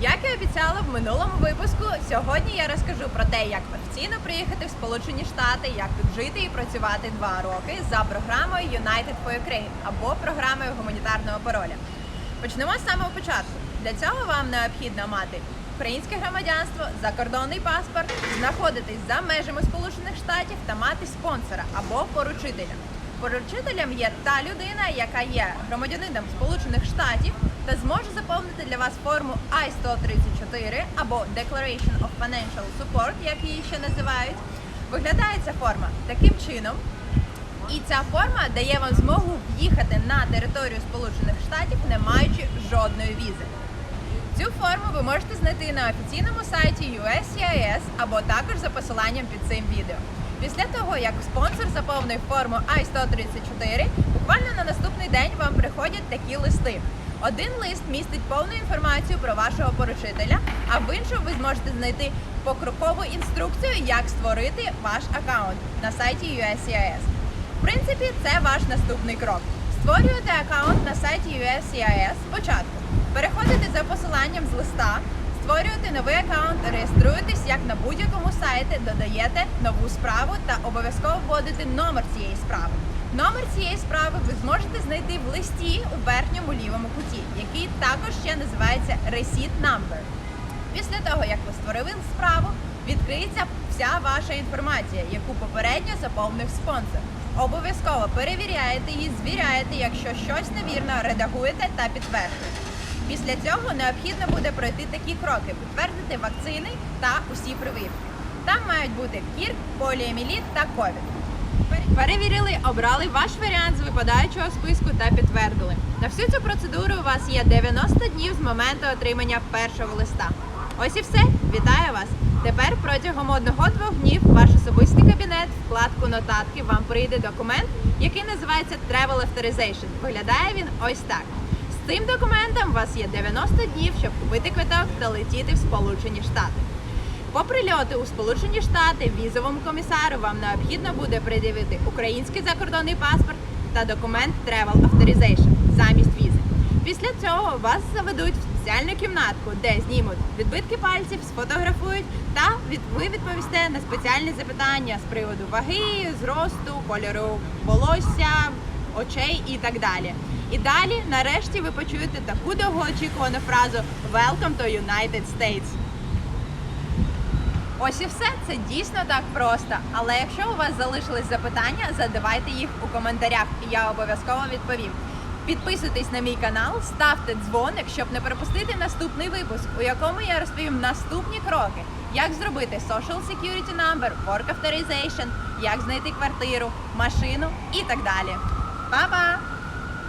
Як і обіцяла в минулому випуску, сьогодні я розкажу про те, як офіційно приїхати в Сполучені Штати, як тут жити і працювати два роки за програмою United for Ukraine або програмою гуманітарного пароля. Почнемо з самого початку. Для цього вам необхідно мати українське громадянство, закордонний паспорт, знаходитись за межами Сполучених Штатів та мати спонсора або поручителя. Поручителем є та людина, яка є громадянином Сполучених Штатів та зможе заповнити для вас форму I-134 або Declaration of Financial Support, як її ще називають. Виглядає ця форма таким чином. І ця форма дає вам змогу в'їхати на територію Сполучених Штатів, не маючи жодної візи. Цю форму ви можете знайти на офіційному сайті USCIS або також за посиланням під цим відео. Після того, як спонсор заповнив форму I-134, буквально на наступний день вам приходять такі листи. Один лист містить повну інформацію про вашого поручителя, а в іншому ви зможете знайти покрокову інструкцію, як створити ваш аккаунт на сайті USCIS. В принципі, це ваш наступний крок. Створюєте аккаунт на сайті USCIS спочатку. Переходите за посиланням з листа, створюєте новий аккаунт, реєструєтесь як на будь-якому сайті, додаєте нову справу та обов'язково вводите номер цієї справи. Номер цієї справи ви зможете знайти в листі у верхньому лівому куті, який також ще називається Receipt Number. Після того, як ви створили справу, відкриється вся ваша інформація, яку попередньо заповнив спонсор. Обов'язково перевіряєте її, звіряєте, якщо щось невірно, редагуєте та підтверджуєте. Після цього необхідно буде пройти такі кроки: підтвердити вакцини та усі прививки. Там мають бути кір, поліеміліт та ковід. Перевірили, обрали ваш варіант з випадаючого списку та підтвердили. На всю цю процедуру у вас є 90 днів з моменту отримання першого листа. Ось і все. Вітаю вас! Тепер протягом одного-двох днів ваш особистий кабінет, вкладку нотатки вам прийде документ, який називається Travel Authorization. Виглядає він ось так. Цим документом у вас є 90 днів, щоб купити квиток та летіти в Сполучені Штати. По прильоту у Сполучені Штати візовому комісару вам необхідно буде пред'явити український закордонний паспорт та документ Travel Authorization замість візи. Після цього вас заведуть в спеціальну кімнатку, де знімуть відбитки пальців, сфотографують та ви відповісте на спеціальні запитання з приводу ваги, зросту, кольору волосся, очей і так далі. І далі, нарешті, ви почуєте таку довгоочікувану фразу Welcome to United States. Ось і все. Це дійсно так просто. Але якщо у вас залишились запитання, задавайте їх у коментарях, і я обов'язково відповім. Підписуйтесь на мій канал, ставте дзвоник, щоб не пропустити наступний випуск, у якому я розповім наступні кроки, як зробити Social Security Number, Work Authorization, як знайти квартиру, машину і так далі. 爸爸。